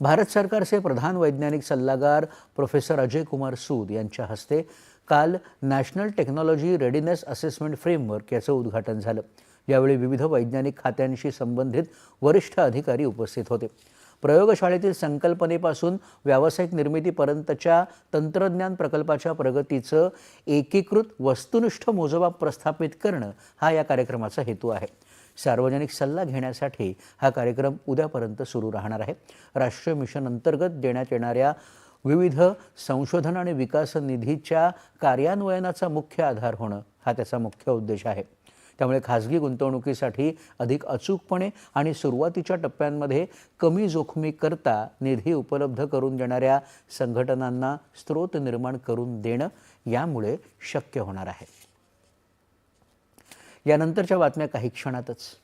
भारत सरकारचे प्रधान वैज्ञानिक सल्लागार प्रोफेसर अजय कुमार सूद यांच्या हस्ते काल national technology readiness assessment framework याचं उद्घाटन झालं. यावेळी विविध वैज्ञानिक खात्यांशी संबंधित वरिष्ठ अधिकारी उपस्थित होते. प्रयोगशाळेतील संकल्पनेपासून व्यावसायिक निर्मितीपर्यंतच्या तंत्रज्ञान प्रकल्पाच्या प्रगतीचं एकीकृत वस्तुनिष्ठ मोजमाप प्रस्थापित करणं हा या कार्यक्रमाचा हेतू आहे. सार्वजनिक सल्ला घेण्यासाठी हा कार्यक्रम उद्यापर्यंत सुरू राहणार आहे. राष्ट्रीय मिशन अंतर्गत देण्यात येणाऱ्या विविध संशोधन आणि विकास निधीच्या कार्यान्वयनाचा मुख्य आधार होणं हा त्याचा मुख्य उद्देश आहे. त्यामुळे खाजगी गुंतवणुकीसाठी अधिक अचूकपणे आणि सुरुवातीच्या टप्प्यांमध्ये कमी जोखमी करता निधी उपलब्ध करून देणाऱ्या संघटनांना स्रोत निर्माण करून देणं यामुळे शक्य होणार आहे. यानंतरच्या बातम्या काही क्षणातच.